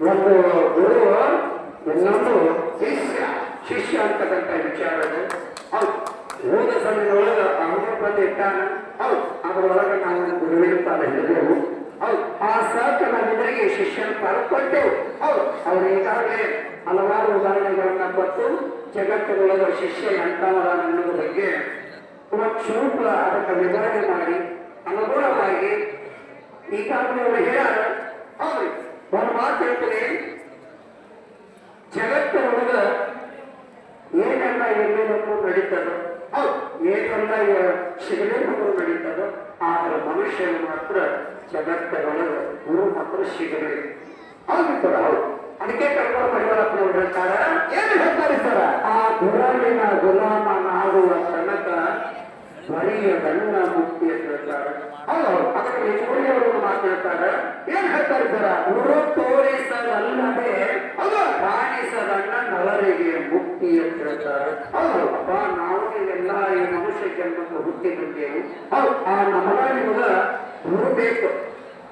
ಒಂದು ಗುರು ಇನ್ನೊಂದು ಶಿಷ್ಯ. ಶಿಷ್ಯ ಅಂತಕ್ಕಂಥ ವಿಚಾರ ಅದು ಹೌದು. ಓದ ಸಮಯದೊಳಗೆ ಅವನೇ ಬಂದು ಇಟ್ಟಾನ. ಹೌದು. ಅದರೊಳಗೆ ನಾವು ಗುರುವಿನ ಪಾದ ಹಿಡಿದೆವು ಹೌದು. ಆ ಸಹಕ ನಾವಿಬ್ಬರಿಗೆ ಶಿಷ್ಯನ ಪಾದ ಹೌದು. ಅವ್ರು ಈಗಾಗಲೇ ಹಲವಾರು ಉದಾಹರಣೆಗಳನ್ನ ಕೊಟ್ಟು ಜಗತ್ತಿನೊಳಗೆ ಶಿಷ್ಯ ಎಂಟವರ ಅನ್ನೋದ್ರ ಬಗ್ಗೆ ಒಂದು ಅದಕ್ಕೆ ವಿವರಣೆ ಮಾಡಿ, ಅನುಗುಣವಾಗಿ ಈಗಾಗಲೇ ಅವರು ಹೇಳ್ಯಾರ. ಹೌದು. ಒಂದು ಮಾತು ಹೇಳ್ತೀನಿ. ಜಗತ್ತಿನೊಳಗ ಏನೆಲ್ಲ ಎಲ್ಲೆಲ್ಲೂ ನಡೀತದೋ, ಹೌದು, ಏನೆಲ್ಲ ಸಿಗಲೇನೂ ನಡೀತದೋ, ಆದ್ರೆ ಮನುಷ್ಯನ ಮಾತ್ರ ಜಗತ್ತಿನೊಳಗ ಗುರು ಮಾತ್ರ ಸಿಗಲೇ. ಹೌದು ಸರ್, ಹೌದು. ಅದಕ್ಕೆ ಕರ್ಕೊಂಡು ಪರಿವಾರಪ್ಪನವ್ರು ಹೇಳ್ತಾರ, ಏನು ಹೇಳ್ತಾರೆ ಸರ? ಆ ಗುರಾಣಿನ ಗುಲಾಮನಾಗುವ ತನಕ ಬರಿಯ ಗಣ್ಣ ಮುಕ್ತಿ ಅಂತ ಹೇಳ್ತಾರೆ ಹೌದು. ಅದಕ್ಕೆ ಮಾತು ಮಾತಾಡ್ತಾರೆ ಏನ್ ಹೇಳ್ತಾರೆ ಸರ? ಗುರು ತೋರಿಸದಲ್ಲದೆ ಅದು ಕಾಣಿಸದಣ್ಣ ನಲರಿಗೆ ಮುಕ್ತಿ ಅಂತ ಹೇಳ್ತಾರೆ. ಹೌದು, ಅಪ್ಪ, ನಾವು ಎಲ್ಲ ಈ ಮನುಷ್ಯ ಜನ್ಮಕ್ಕೆ ಹುಟ್ಟಿ ಬಂದೇವು. ಹೌದು, ಆ ನಮಗ ನಿಮಗ ಗುರು ಬೇಕು.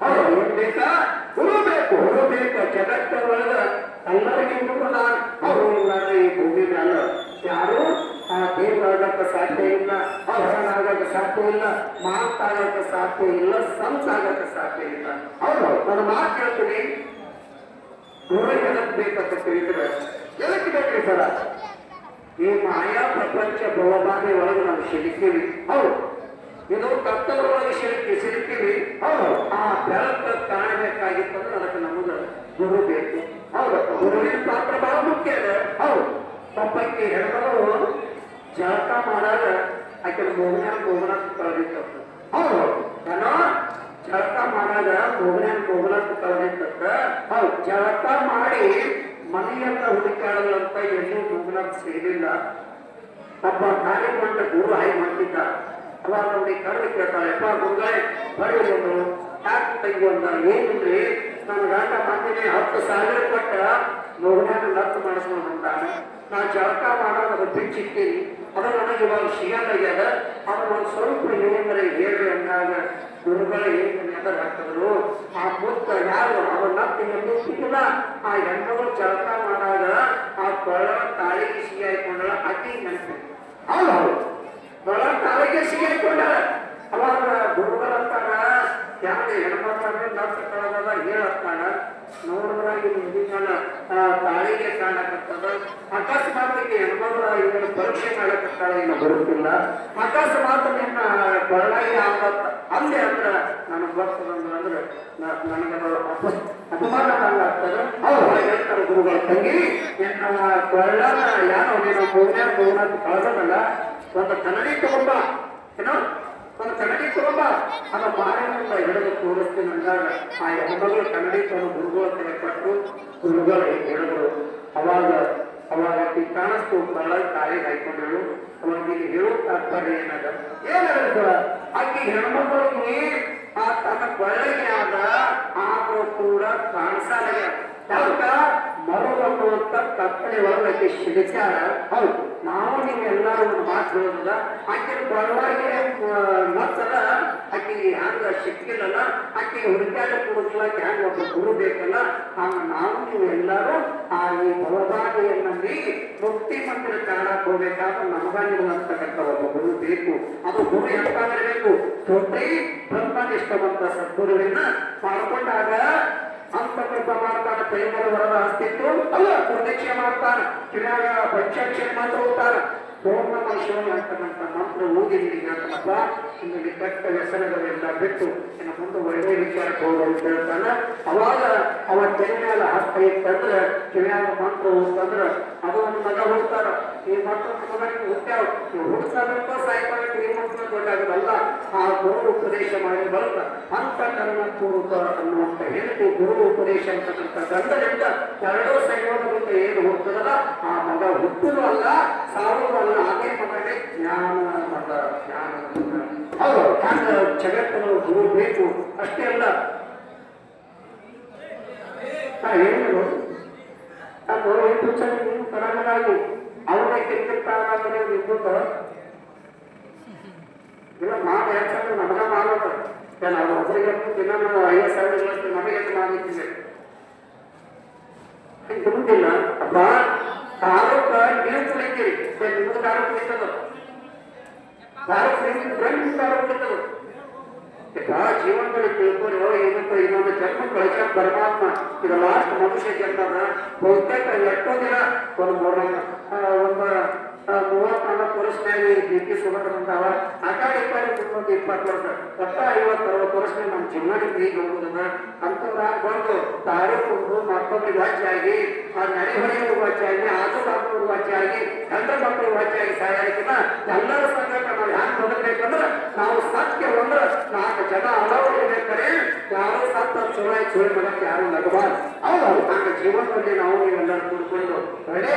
ಹೌದು, ಏನ್ ಬೇಕಾ? ಗುರು ಬೇಕು. ಗುರು ಬೇಕು. ಜಗತ್ತೊಳಗ ಎಲ್ಲರಿಗಿಂತ ನಾನು. ಅವರು ಈ ಭೂಮಿ ಮೇಲೆ ಯಾರು ಆ ದೇವರಾಗಕ್ಕೆ ಸಾಧ್ಯ ಇಲ್ಲ ಅವರನ್ನಾಗಕ್ಕೆ ಸಾಧ್ಯ ಇಲ್ಲ ಮಾತಾಡಕ ಸಾಧ್ಯ ಇಲ್ಲ, ಸಂತ ಆಗಕ್ಕೆ ಸಾಧ್ಯ ಇಲ್ಲ. ಹೌದು ನಾನು ಮಾತು ಕೇಳ್ತೀನಿ ಗುರು ಬೇಕಂತ ತಿಳಿದ್ರೆ ಎದಕ್ಕೆ ಬೇಕ್ರಿ ಸರ? ಈ ಮಾಯಾ ಪ್ರಪಂಚ ಭವಬಾಧೆ ಒಳಗೆ ನಾವು ಸಿಲುಕಿವಿ. ಹೌದು. ಇದು ಕತ್ತಲೊಳಗೆ ಸಿಲುಕಿ, ಸಿಲುಕೀವಿ. ಹೌದು. ಆ ಬೆಳಕ ಕಾಣಬೇಕಾಗಿತ್ತಂದ್ರೆ ಅದಕ್ಕೆ ನಮಗೆ ಗುರು ಬೇಕು. ಹೌದು. ಗುರುವಿನ ಪಾತ್ರ ಬಹಳ ಮುಖ್ಯ ಇದೆ. ಹೌದು. ಪಪ್ಪಕ್ಕೆ ಹೆಣ್ಮಗಳು ಜಳಕ ಮಾಡಾಗ ಆಕೆ ಮೋಹನ ಮೋಗನ ಕಳೆದಿತ್ತ ಹೌದು. ಏನೋ ಜಳಕ ಮಾಡಾಗ ಮೋಗನ ಮೋಗನ ಕಳೆದಿತ್ತ ಹೌದು. ಜಳಕ ಮಾಡಿ ಮನೆಯನ್ನ ಹುಡುಕಾಡಲಂತ ಎಲ್ಲೂ ಮೋಗನ ಸಿಗಲಿಲ್ಲ ಒಬ್ಬ ಮಾಡಿದ ಗುರು ಹಾಯಿ ಮಾಡ್ತಿದ್ದ. ಅವಾಗ ನೋಡಿ ಕರೆದು ಕೇಳ್ತಾಳೆ ಅಪ್ಪ ಗುರುಗಳೇ ಬರೀ ಒಂದು ಯಾಕೆ ತಂಗಿ ಅಂತ? ಏನಿಲ್ರಿ? ನಾನು ಗಂಡ ಮಾಡ್ತೀನಿ ಹತ್ತು ಸಾವಿರ ಕೊಟ್ಟ ಮೋಹನ ಲತ್ತು ಮಾಡಿಸ್ಕೊಂಡು ಹೊಂಟಾನೆ ನಾ ಜಳಕ ಮಾಡೋದು ಬಿಚ್ಚಿಟ್ಟಿನಿ ಅದು ನನಗೆ ಇವಾಗ ಸಿಗಲಾಗ್ಯದ ಅದು ಒಂದು ಸ್ವಲ್ಪ ಏನಂದ್ರೆ ಹೇಳಿ ಅಂದಾಗ ಗುರುಗಳು ಏನು ಹಾಕಿದ್ರು? ಆ ಮುತ್ತ ಯಾರು? ಅವನ್ನ ತಿನ್ನಲು ಸಿಗಲ್ಲ. ಆ ಹೆಣ್ಣು ಜಳಕ ಮಾಡಾಗ ಆ ಕೊಳ ತಾಳಿಗೆ ಸಿಗಿ ಹಾಕೊಂಡಳ ಅತಿ ನೆನಪು. ಹೌದು ಹೌದು. ಕೊಳ ತಾಳಿಗೆ ಸಿಗಿ ಅವಾಗ ಅವಾಗ ಗುರುಗಳಂತಾರ ಯಾರು ಹೆಣ್ಮಕ್ಳನ್ನ ನತ್ತ ಕಳದ ಹೇಳತ್ತಾಳ ಮುಂದಿನ ಮುಗಿದಲ್ಲ ತಾಳಿಗೆ ಕಾಣಕತ್ತದ. ಅಕಸ್ಮಾತ್ ಈಕೆ ಹೆಣ್ಮಗಳ ಇವನು ಪರೀಕ್ಷೆ ಮಾಡಕತ್ತಾಳ ಇನ್ನು ಬರುತ್ತಿಲ್ಲ. ಅಕಸ್ಮಾತ್ ನಿನ್ನ ಬರಳಾಗಿ ಆಗತ್ತ ಅಲ್ಲಿ ಅಂದ್ರೆ ನನಗೆ ಬರ್ತದ ಅಂದ್ರೆ ನನಗೆ ಅಪಮಾನ ಆಗ್ತದೆ ಅವ್ರು ಹೇಳ್ತಾರೆ, ಗುರುಗಳ, ತಂಗಿ, ನಿನ್ನ ಕೊಳ್ಳನ ಯಾರೋ ನೀನು ಮೂರನೇ ಮೂರನೇ ಕಳೆದಲ್ಲ ಒಂದು ಕನ್ನಡಿ ತಗೊಂಡ ಏನೋ ಒಂದು ಕನ್ನಡಿ ತಗೊಂಬ. ಅದ ಬಾಯಿಂದ ಹಿಡಿದು ತೋರಿಸ್ತೀನಿ ಅಂದಾಗ ಆ ಹೆಣ್ಮಗಳು ಕನ್ನಡಿ ತನ್ನ ಗುರುಗಳು ಕೈ ಕೊಟ್ಟು ಗುರುಗಳ ಹೇಳಿದ್ರು ಅವಾಗ ಅವಾಗ ಈ ಕಾಣಿಸ್ತು ಬಹಳ ತಾಯಿ ಹಾಕೊಂಡಳು ಅವಾಗ ಇಲ್ಲಿ ಹೇಳೋ ತಾತ್ಪರ್ಯ ಏನದ? ಏನಾದ್ರು ಆಕೆ ಹೆಣ್ಮಗಳಿಗೆ ಆ ತನ್ನ ಬಳ್ಳಿಗೆ ಆದ ಆದ್ರೂ ಕೂಡ ಕಾಣಿಸಲ್ಲ. ಯಾಕ ಮರುವಂತ ಕತ್ತಲೆ ಒಳಗೆ ಸಿಡಿಚಾರ ಹೌದು. ನಾವು ನೀವೆಲ್ಲರೂ ಒಂದು ಮಾತು ಹೇಳೋದಿಲ್ಲ ಆಕೆ ಪರವಾಗಿ ಮತ್ತದ ಆಕೆ ಹ್ಯಾಂಗ ಸಿಕ್ಕಿಲ್ಲಲ್ಲ ಆಕೆ ಹುಡುಕಾಟ ಕೊಡೋದಿಲ್ಲ ಹ್ಯಾಂಗ ಒಬ್ಬ ಗುರು ಬೇಕಲ್ಲ ಆಗ ನಾವು ನೀವೆಲ್ಲರೂ ಆ ಈ ಮೀರಿ ಮುಕ್ತಿ ಮಂತ್ರ ಕಾಣಕ್ ಹೋಗ್ಬೇಕಾದ್ರೆ ನಮಗಾಗಿರುವಂತಕ್ಕಂಥ ಒಬ್ಬ ಗುರು ಬೇಕು. ಅದು ಗುರು ಎಂತಾಗಿರ್ಬೇಕು? ದೊಡ್ಡ ಬ್ರಹ್ಮನಿಷ್ಠವಂತ ಸದ್ಗುರುವಿನ ಮಾಡ್ಕೊಂಡಾಗ ಕೈಮರ ವರದ ಅಸ್ತಿತ್ವ ಅಲ್ಲ ಪ್ರದಕ್ಷಿಣೆ ಮಾಡ್ತಾನೆ. ಕಿರಾಗ ಪಂಚಾಕ್ಷರಿ ಮಾತ್ರ ಹೋಗ್ತಾನೆ ನಮ ಶಿವನ ಅಂತಕ್ಕಂಥ ಮಂತ್ರ ಹೋಗಿ ನಿನಗೆ ಅಂತಪ್ಪ ನಿಮಗೆ ಕೆಟ್ಟ ವ್ಯಸನಗಳೆಲ್ಲ ಬಿಟ್ಟು ಇನ್ನು ಮುಂದೆ ಒಳ್ಳೆ ವಿಚಾರಕ್ಕೆ ಹೋಗೋ ಅಂತ ಹೇಳ್ತಾನ. ಅವಾಗ ಅವ ಕೈ ಮೇಲೆ ಹಸ್ತ ಇತ್ತಂದ್ರೆ ಕಿವ್ಯಾಗ ಮಂತ್ರ ಹೋಗ್ತಂದ್ರೆ ಅದು ಒಂದು ಮಗ ಹೋಗ್ತಾರ ಈ ಮಂತ್ರ ನೀವು ಹುಡ್ತಾರಂತ ಸಾಯ್ತಾರಂತ ಈ ಮಂತ್ರ ಉಪದೇಶ ಮಾಡಿ ಬರುತ್ತ ಅಂತ ಪೂರ್ವಕ ಅನ್ನುವಂತ ಹೇಳಿಕೆ ಗುರು ಉಪದೇಶ ಅಂತಕ್ಕಂಥ ಗಂಡನಿಂದ ಎರಡೂ ಸಂಯೋಗದಿಂದ ಏನು ಹೋಗ್ತದಲ್ಲ ಆ ಮಗ ಹುಟ್ಟುದು ಅಲ್ಲ ಸಾವುದು ಅಲ್ಲ ಅದೇ ಮಗನೇ ಜ್ಞಾನ ಮಗ ಜ್ಞಾನ. ಹೌದು ಹಾಗೆ ಜಗತ್ತಿನ ಗುರು ಬೇಕು ಅಷ್ಟೇ ಅಲ್ಲ ಹೇಳಿದ್ರು ಅದು ಎಷ್ಟು ಚೆನ್ನಾಗಿ ಅವನೇ ಕಿರ್ಕಿರ್ತಾನೆ ವಿದ್ಯುತ್ ಇಲ್ಲ ಮಾಡಿ ಹೆಚ್ಚಂದ್ರೆ ನಮಗ ಮಾಡೋದು ನಾವು ಒಬ್ಬರಿಗೆ ದಿನ ನಾವು ಐವತ್ತು ಸಾವಿರ ನಮಗೆ ಮಾಡಿದ್ದೀವಿ ಇರುವುದಿಲ್ಲ ಅಪ್ಪ ತಾರಕ ನೀರು ಕುಡಿತೀರಿ ನಿಮ್ಗೆ ದಾರು ಕುಡಿತದ ದಾರು ಕುಡಿದ್ರೆ ಫ್ರೆಂಡ್ಸ್ ದಾರು ಕುಡಿತದ ಈಗ ಜೀವನದಲ್ಲಿ ತಿಳ್ಕೊಂಡು ಏನಂತ ಇನ್ನೊಂದು ಜನ್ಮ ಕಳಿಸ ಪರಮಾತ್ಮ. ಈಗ ಲಾಸ್ಟ್ ಮನುಷ್ಯ ಜನ್ಮದ ಬಹುತೇಕ ಎಷ್ಟೋ ದಿನ. ಒಂದು ಮೂರ ಒಂದು ಈ ಬಿ ಪಿ ಶುಗರ್ ಬಂದಾವ ಇಪ್ಪತ್ತು ವರ್ಷ. ಒಟ್ಟ ಐವತ್ತು ಅರವತ್ತು ವರ್ಷ ನಮ್ಮ ಜೀವನ ಈಗ ಹೋಗುದನ್ನ ಬಂದು ತಾರು ಮತ್ತೊಂದು ವಾಚಿ ಆಗಿ, ಆ ನಡೆ ಹೊಡೆಯುವ ವಾಚ್ಯಾಗಿ ಆಜು ಬಾಬು ಆಗಿ, ಗಂಡ ಮಕ್ಕಳು ವಾಚಿಯಾಗಿ ಸಾಯಾಗಿನ ಎಲ್ಲರ ಸಂಗಟ ನಾವು ಯಾಕೆ ಬದುಕಬೇಕಂದ್ರೆ ನಾವು ಸತ್ಯ ಅಂದ್ರೆ ನಾಲ್ಕು ಜನ ಅಳವಡಿಸಬೇಕಾರೆ ಯಾರು ಸತ್ತ ಚುಳ ಚುಳಿ ಮಾಡಕ್ಕೆ ಯಾರು ನಗಬಾರ್ದು ಹೌದು ನಾಲ್ಕು ಜೀವನದಲ್ಲಿ ನಾವು ನೀವೆಲ್ಲರೂ ಕೂಡ್ಕೊಂಡು ಒಳ್ಳೆ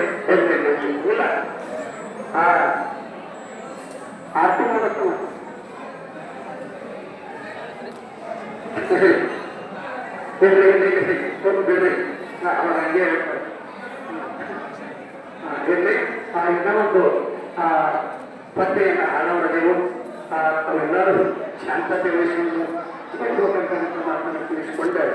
ಒಂದು ಆ ಅವ್ರು ಹಂಗೆ ಆ, ಇರ್ಲಿ ಆ, ಇನ್ನೊಂದು ಆ ಪದ್ಯೆಯನ್ನು ಹಾಡವರೆಗೂ ತಾವೆಲ್ಲರೂ ಶಾಂತತೆ ವಹಿಸಿಕೊಂಡು ಮಾತನ್ನು ತಿಳಿಸಿಕೊಂಡು